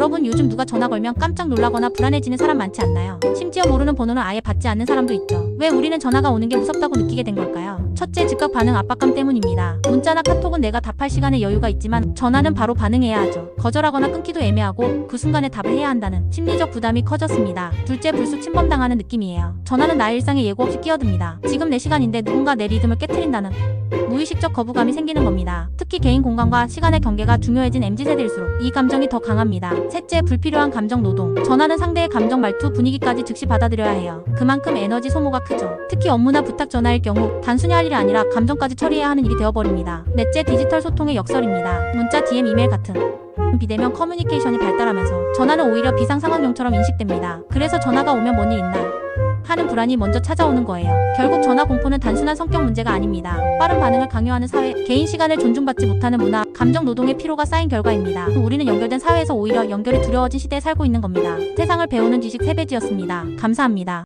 여러분 요즘 누가 전화 걸면 깜짝 놀라거나 불안해지는 사람 많지 않나요? 심지어 모르는 번호는 아예 받지 않는 사람도 있죠. 왜 우리는 전화가 오는 게 무섭다고 느끼게 된 걸까요? 첫째 즉각 반응 압박감 때문입니다. 문자나 카톡은 내가 답할 시간에 여유가 있지만 전화는 바로 반응해야 하죠. 거절하거나 끊기도 애매하고 그 순간에 답을 해야 한다는 심리적 부담이 커졌습니다. 둘째 불쑥 침범당하는 느낌이에요. 전화는 나의 일상에 예고 없이 끼어듭니다. 지금 내 시간인데 누군가 내 리듬을 깨트린다는 무의식적 거부감이 생기는 겁니다. 특히 개인 공간과 시간의 경계가 중요해진 MZ세대일수록 이 감정이 더 강합니다. 셋째, 불필요한 감정 노동. 전하는 상대의 감정 말투 분위기까지 즉시 받아들여야 해요. 그만큼 에너지 소모가 크죠. 특히 업무나 부탁 전화일 경우 단순히 할 일이 아니라 감정까지 처리해야 하는 일이 되어버립니다. 넷째, 디지털 소통의 역설입니다. 문자, DM, 이메일 같은 비대면 커뮤니케이션이 발달하면서 전화는 오히려 비상 상황용처럼 인식됩니다. 그래서 전화가 오면 뭔 일 있나? 하는 불안이 먼저 찾아오는 거예요. 결국 전화 공포는 단순한 성격 문제가 아닙니다. 빠른 반응을 강요하는 사회, 개인 시간을 존중받지 못하는 문화, 감정 노동의 피로가 쌓인 결과입니다. 우리는 연결된 사회에서 오히려 연결이 두려워진 시대에 살고 있는 겁니다. 세상을 배우는 지식 세배지였습니다. 감사합니다.